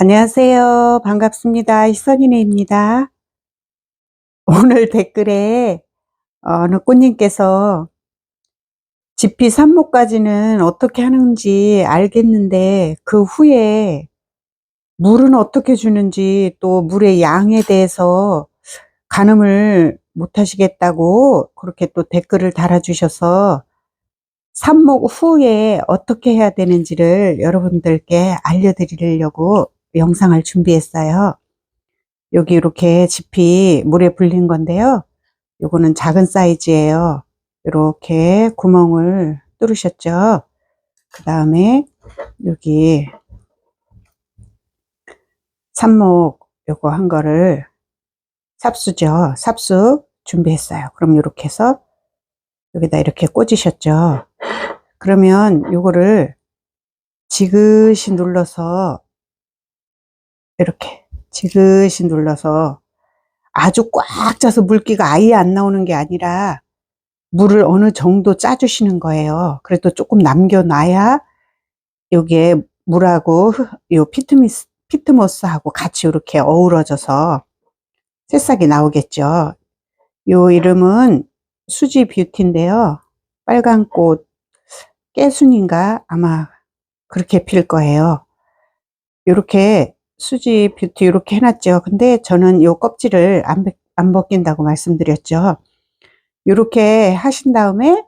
안녕하세요. 반갑습니다. 희선이네입니다. 오늘 댓글에 어느 꽃님께서 지피 산모까지는 어떻게 하는지 알겠는데 그 후에 물은 어떻게 주는지 또 물의 양에 대해서 가늠을 못 하시겠다고 그렇게 또 댓글을 달아주셔서 산목 후에 어떻게 해야 되는지를 여러분들께 알려드리려고 영상을 준비했어요. 여기 이렇게 지피 물에 불린 건데요. 요거는 작은 사이즈예요. 이렇게 구멍을 뚫으셨죠. 그 다음에 여기 삽목 요거 한 거를 삽수죠. 삽수 준비했어요. 그럼 이렇게 해서 여기다 이렇게 꽂으셨죠. 그러면 요거를 지그시 눌러서 이렇게 지그시 눌러서 아주 꽉 짜서 물기가 아예 안 나오는 게 아니라 물을 어느 정도 짜주시는 거예요. 그래도 조금 남겨놔야 여기에 물하고 요 피트미스, 피트모스하고 같이 이렇게 어우러져서 새싹이 나오겠죠. 요 이름은 수지 뷰티인데요. 빨간 꽃 깨순인가 아마 그렇게 필 거예요. 이렇게 수지 뷰티 이렇게 해놨죠. 근데 저는 요 껍질을 안, 벗- 안 벗긴다고 말씀드렸죠. 이렇게 하신 다음에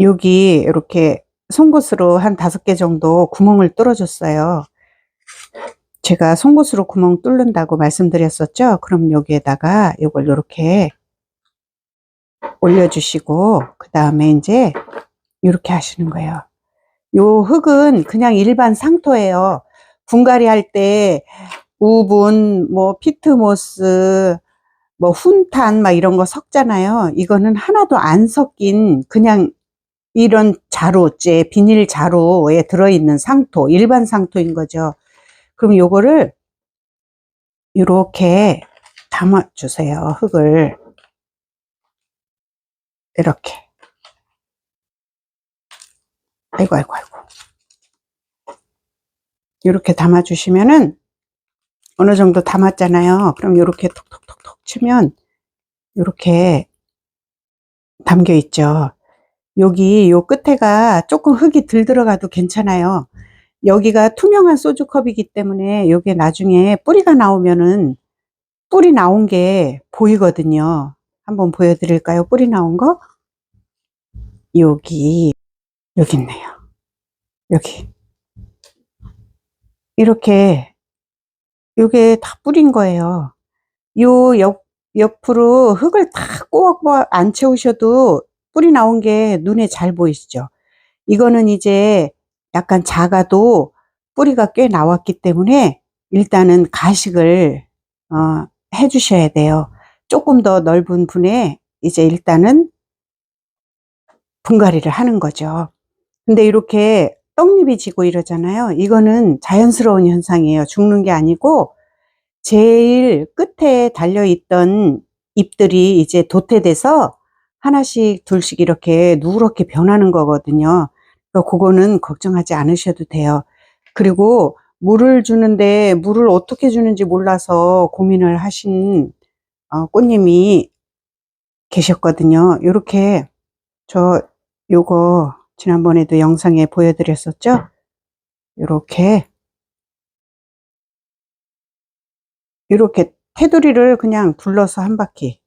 여기 이렇게 송곳으로 한 다섯 개 정도 구멍을 뚫어줬어요. 제가 송곳으로 구멍 뚫는다고 말씀드렸었죠. 그럼 여기에다가 이걸 이렇게 올려주시고 그 다음에 이제 이렇게 하시는 거예요. 요 흙은 그냥 일반 상토예요. 분갈이 할 때 우분, 뭐 피트모스, 뭐 훈탄 막 이런 거 섞잖아요. 이거는 하나도 안 섞인 그냥 이런 자루째 비닐 자루에 들어있는 상토, 일반 상토인 거죠. 그럼 요거를 이렇게 담아 주세요. 흙을 이렇게. 아이고 아이고 아이고. 이렇게 담아 주시면은 어느 정도 담았잖아요. 그럼 이렇게 톡톡톡톡 치면 이렇게 담겨 있죠. 여기 요 끝에가 조금 흙이 들 들어가도 괜찮아요. 여기가 투명한 소주컵이기 때문에 요게 나중에 뿌리가 나오면은 뿌리 나온 게 보이거든요. 한번 보여드릴까요? 뿌리 나온 거? 여기, 여기 있네요. 여기. 이렇게, 요게 다 뿌린 거예요. 요 옆, 옆으로 흙을 다 꼬박꼬박 안 채우셔도 뿌리 나온 게 눈에 잘 보이시죠? 이거는 이제 약간 작아도 뿌리가 꽤 나왔기 때문에 일단은 가식을 어, 해주셔야 돼요. 조금 더 넓은 분에 이제 일단은 분갈이를 하는 거죠. 근데 이렇게 떡잎이 지고 이러잖아요. 이거는 자연스러운 현상이에요. 죽는 게 아니고 제일 끝에 달려있던 잎들이 이제 도태돼서 하나씩 둘씩 이렇게 누렇게 변하는 거거든요. 그러니까 그거는 걱정하지 않으셔도 돼요. 그리고 물을 주는데 물을 어떻게 주는지 몰라서 고민을 하신 어, 꽃님이 계셨거든요. 이렇게 저 요거 지난번에도 영상에 보여드렸었죠? 이렇게 이렇게 테두리를 그냥 둘러서 한 바퀴.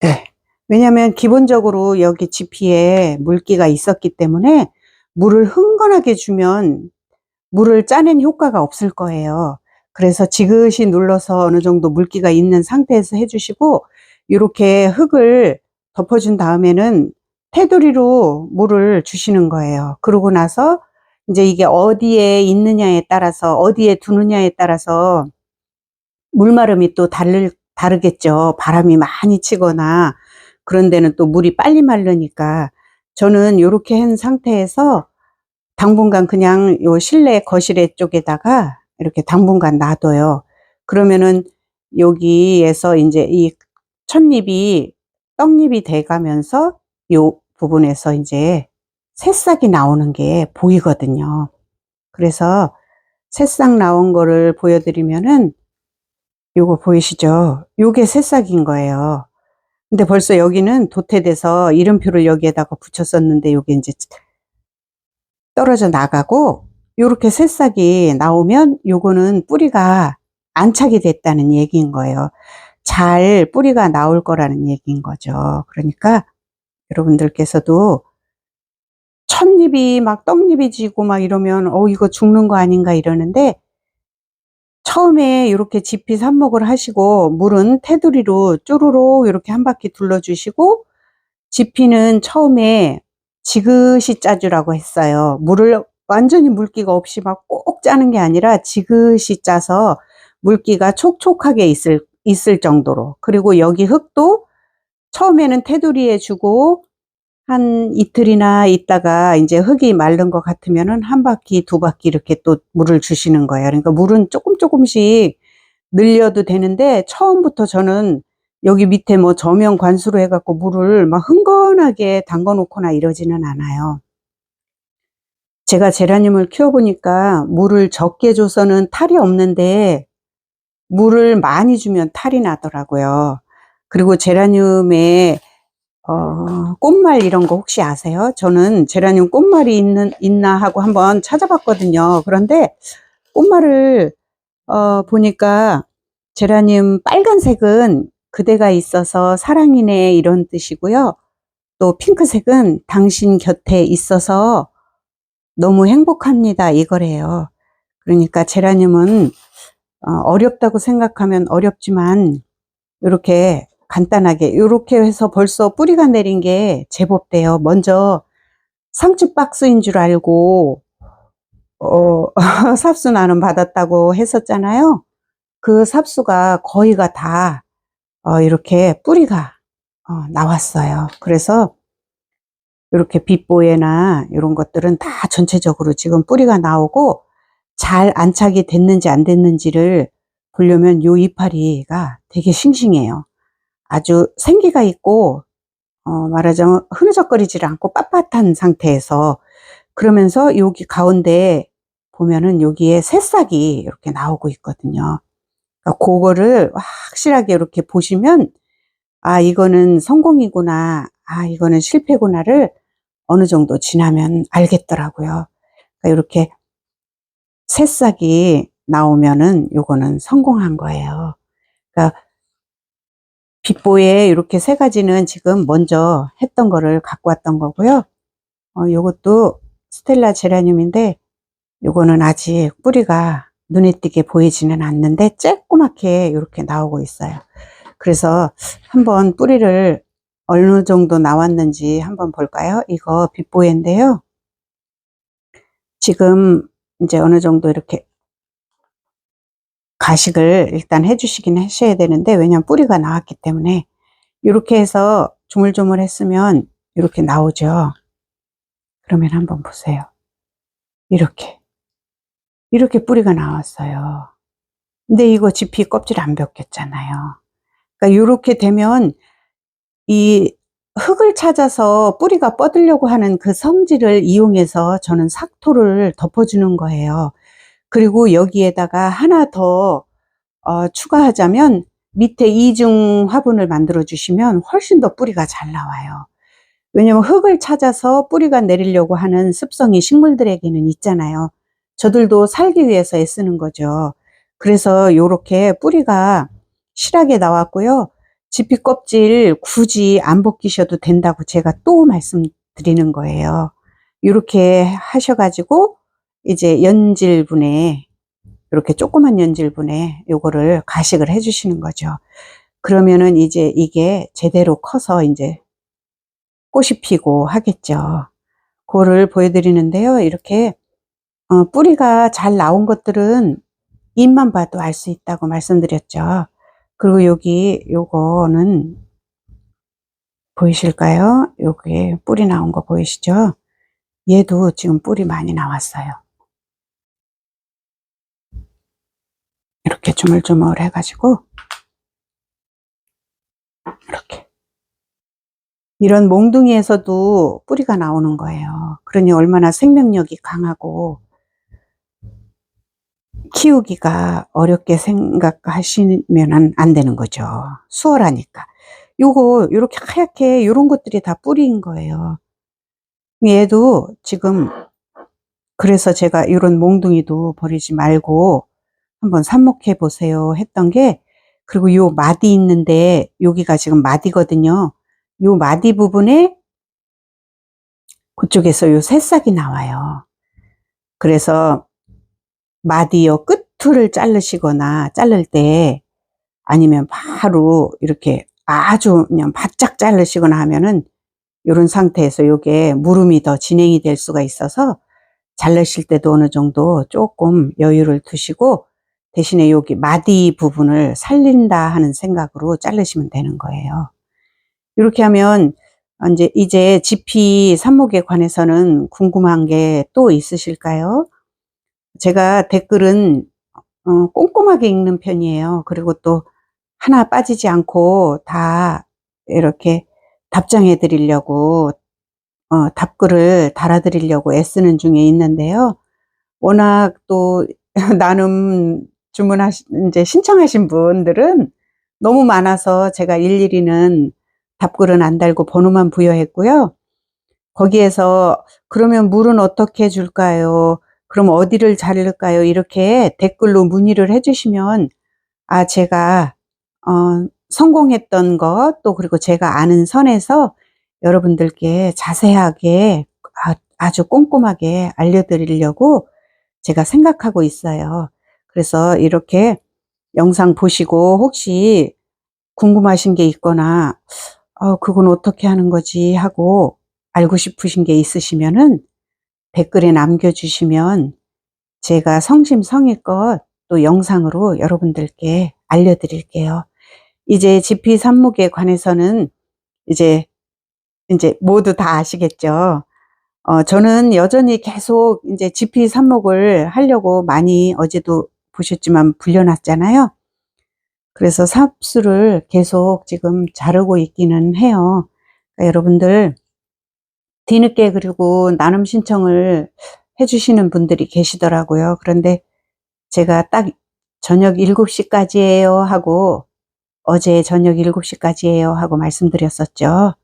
네. 왜냐면 기본적으로 여기 지피에 물기가 있었기 때문에 물을 흥건하게 주면 물을 짜낸 효과가 없을 거예요. 그래서 지그시 눌러서 어느 정도 물기가 있는 상태에서 해주시고 이렇게 흙을 덮어준 다음에는 테두리로 물을 주시는 거예요. 그러고 나서 이제 이게 어디에 있느냐에 따라서 어디에 두느냐에 따라서 물마름이 또 다를, 다르겠죠. 바람이 많이 치거나 그런 데는 또 물이 빨리 마르니까 저는 이렇게 한 상태에서 당분간 그냥 요 실내 거실에 쪽에다가 이렇게 당분간 놔둬요. 그러면은 여기에서 이제 이 첫잎이 떡잎이 돼가면서 요 부분에서 이제 새싹이 나오는 게 보이거든요. 그래서 새싹 나온 거를 보여드리면은 요거 보이시죠? 요게 새싹인 거예요. 근데 벌써 여기는 도태돼서 이름표를 여기에다가 붙였었는데 요게 이제 떨어져 나가고 요렇게 새싹이 나오면 요거는 뿌리가 안착이 됐다는 얘기인 거예요. 잘 뿌리가 나올 거라는 얘기인 거죠. 그러니까 여러분들께서도 첫잎이 막 떡잎이 지고 막 이러면 어 이거 죽는 거 아닌가 이러는데 처음에 이렇게 지피 삽목을 하시고 물은 테두리로 쪼르륵 이렇게 한 바퀴 둘러주시고 지피는 처음에 지그시 짜주라고 했어요. 물을 완전히 물기가 없이 막 꼭 짜는 게 아니라 지그시 짜서 물기가 촉촉하게 있을, 있을 정도로. 그리고 여기 흙도 처음에는 테두리에 주고 한 이틀이나 있다가 이제 흙이 마른 것 같으면은 한 바퀴, 두 바퀴 이렇게 또 물을 주시는 거예요. 그러니까 물은 조금 조금씩 늘려도 되는데 처음부터 저는 여기 밑에 뭐 저면 관수로 해갖고 물을 막 흥건하게 담궈 놓거나 이러지는 않아요. 제가 제라늄을 키워보니까 물을 적게 줘서는 탈이 없는데 물을 많이 주면 탈이 나더라고요. 그리고 제라늄에 어, 꽃말 이런 거 혹시 아세요? 저는 제라늄 꽃말이 있는, 있나 하고 한번 찾아봤거든요. 그런데 꽃말을, 어, 보니까 제라늄 빨간색은 그대가 있어서 사랑이네 이런 뜻이고요. 또 핑크색은 당신 곁에 있어서 너무 행복합니다. 이거래요. 그러니까 제라늄은 어, 어렵다고 생각하면 어렵지만 이렇게 간단하게 이렇게 해서 벌써 뿌리가 내린 게 제법 돼요. 먼저 상추 박스인 줄 알고 어, 삽수 나는 받았다고 했었잖아요. 그 삽수가 거의가 다 어, 이렇게 뿌리가 어, 나왔어요. 그래서 이렇게 빛보에나 이런 것들은 다 전체적으로 지금 뿌리가 나오고 잘 안착이 됐는지 안 됐는지를 보려면 요 이파리가 되게 싱싱해요. 아주 생기가 있고 어, 말하자면 흐느적거리지 않고 빳빳한 상태에서 그러면서 여기 가운데 보면은 여기에 새싹이 이렇게 나오고 있거든요. 그러니까 그거를 확실하게 이렇게 보시면 아 이거는 성공이구나 아 이거는 실패구나를 어느 정도 지나면 알겠더라고요. 그러니까 이렇게 새싹이 나오면은 요거는 성공한 거예요. 그러니까 빛보에 이렇게 세 가지는 지금 먼저 했던 거를 갖고 왔던 거고요. 어, 요것도 스텔라 제라늄인데 요거는 아직 뿌리가 눈에 띄게 보이지는 않는데 쬐꼬맣게 이렇게 나오고 있어요. 그래서 한번 뿌리를 어느 정도 나왔는지 한번 볼까요? 이거 빛보에인데요. 지금 이제 어느 정도 이렇게 가식을 일단 해주시긴 하셔야 되는데 왜냐면 뿌리가 나왔기 때문에 이렇게 해서 조물조물 했으면 이렇게 나오죠. 그러면 한번 보세요. 이렇게 이렇게 뿌리가 나왔어요. 근데 이거 지피 껍질 안 벗겼잖아요. 그러니까 이렇게 되면 이 흙을 찾아서 뿌리가 뻗으려고 하는 그 성질을 이용해서 저는 삭토를 덮어주는 거예요. 그리고 여기에다가 하나 더 어, 추가하자면 밑에 이중 화분을 만들어 주시면 훨씬 더 뿌리가 잘 나와요. 왜냐면 흙을 찾아서 뿌리가 내리려고 하는 습성이 식물들에게는 있잖아요. 저들도 살기 위해서 애쓰는 거죠. 그래서 이렇게 뿌리가 실하게 나왔고요. 지피 껍질 굳이 안 벗기셔도 된다고 제가 또 말씀드리는 거예요. 이렇게 하셔가지고 이제 연질분에 이렇게 조그만 연질분에 요거를 가식을 해 주시는 거죠. 그러면은 이제 이게 제대로 커서 이제 꽃이 피고 하겠죠. 그거를 보여드리는데요. 이렇게 어, 뿌리가 잘 나온 것들은 잎만 봐도 알 수 있다고 말씀드렸죠. 그리고 여기 요거는 보이실까요? 여기 뿌리 나온 거 보이시죠? 얘도 지금 뿌리 많이 나왔어요. 이렇게 주물주물 해가지고 이렇게 이런 몽둥이에서도 뿌리가 나오는 거예요. 그러니 얼마나 생명력이 강하고 키우기가 어렵게 생각하시면 안- 안 되는 거죠. 수월하니까. 요거 요렇게 하얗게 요런 것들이 다 뿌리인 거예요. 얘도 지금 그래서 제가 요런 몽둥이도 버리지 말고 한번 삽목해 보세요 했던 게 그리고 요 마디 있는데 여기가 지금 마디거든요. 요 마디 부분에 그쪽에서 요 새싹이 나와요. 그래서 마디요 끝을 자르시거나 자를 때 아니면 바로 이렇게 아주 그냥 바짝 자르시거나 하면은 이런 상태에서 요게 무름이 더 진행이 될 수가 있어서 자르실 때도 어느 정도 조금 여유를 두시고 대신에 여기 마디 부분을 살린다 하는 생각으로 자르시면 되는 거예요. 이렇게 하면 이제 이제 지피 삽목에 관해서는 궁금한 게 또 있으실까요? 제가 댓글은 어, 꼼꼼하게 읽는 편이에요. 그리고 또 하나 빠지지 않고 다 이렇게 답장해 드리려고 어, 답글을 달아 드리려고 애쓰는 중에 있는데요. 워낙 또 나눔 주문하신 이제 신청하신 분들은 너무 많아서 제가 일일이는 답글은 안 달고 번호만 부여했고요. 거기에서 그러면 물은 어떻게 줄까요? 그럼 어디를 자를까요? 이렇게 댓글로 문의를 해주시면 아 제가 어, 성공했던 것 또 그리고 제가 아는 선에서 여러분들께 자세하게 아, 아주 꼼꼼하게 알려드리려고 제가 생각하고 있어요. 그래서 이렇게 영상 보시고 혹시 궁금하신 게 있거나 어, 그건 어떻게 하는 거지 하고 알고 싶으신 게 있으시면은 댓글에 남겨주시면 제가 성심성의껏 또 영상으로 여러분들께 알려드릴게요. 이제 지피 삽목에 관해서는 이제 이제 모두 다 아시겠죠. 어, 저는 여전히 계속 이제 지피 삽목을 하려고 많이 어제도 보셨지만 불려놨잖아요. 그래서 삽수를 계속 지금 자르고 있기는 해요. 그러니까 여러분들 뒤늦게 그리고 나눔 신청을 해주시는 분들이 계시더라고요. 그런데 제가 딱 저녁 7시까지예요 하고 어제 저녁 7시까지예요 하고 말씀드렸었죠.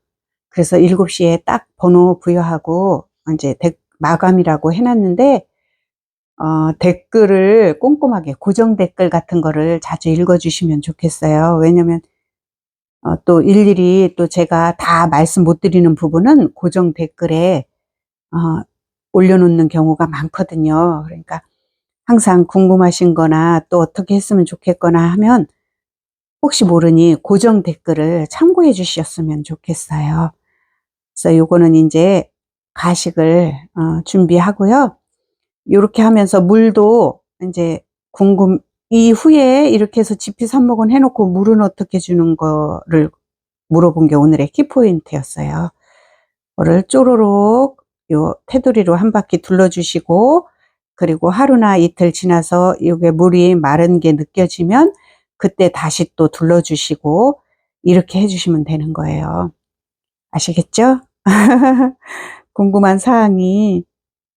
그래서 7시에 딱 번호 부여하고 이제 데- 마감이라고 해놨는데 어, 댓글을 꼼꼼하게 고정 댓글 같은 거를 자주 읽어주시면 좋겠어요. 왜냐면 어, 또 일일이 또 제가 다 말씀 못 드리는 부분은 고정 댓글에 어, 올려놓는 경우가 많거든요. 그러니까 항상 궁금하신 거나 또 어떻게 했으면 좋겠거나 하면 혹시 모르니 고정 댓글을 참고해 주셨으면 좋겠어요. 그래서 요거는 이제 가식을 어, 준비하고요. 이렇게 하면서 물도 이제 궁금 이후에 이렇게 해서 지피 삽목은 해놓고 물은 어떻게 주는 거를 물어본 게 오늘의 키포인트였어요. 거를 쪼로록 요 테두리로 한 바퀴 둘러주시고 그리고 하루나 이틀 지나서 이게 물이 마른 게 느껴지면 그때 다시 또 둘러주시고 이렇게 해주시면 되는 거예요. 아시겠죠? 궁금한 사항이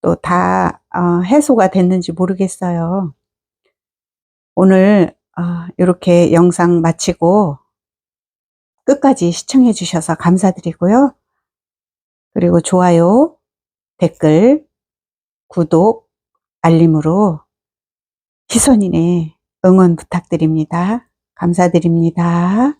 또 다 어, 해소가 됐는지 모르겠어요. 오늘 이렇게 영상 마치고 끝까지 시청해 주셔서 감사드리고요. 그리고 좋아요, 댓글, 구독, 알림으로 희선이네 응원 부탁드립니다. 감사드립니다.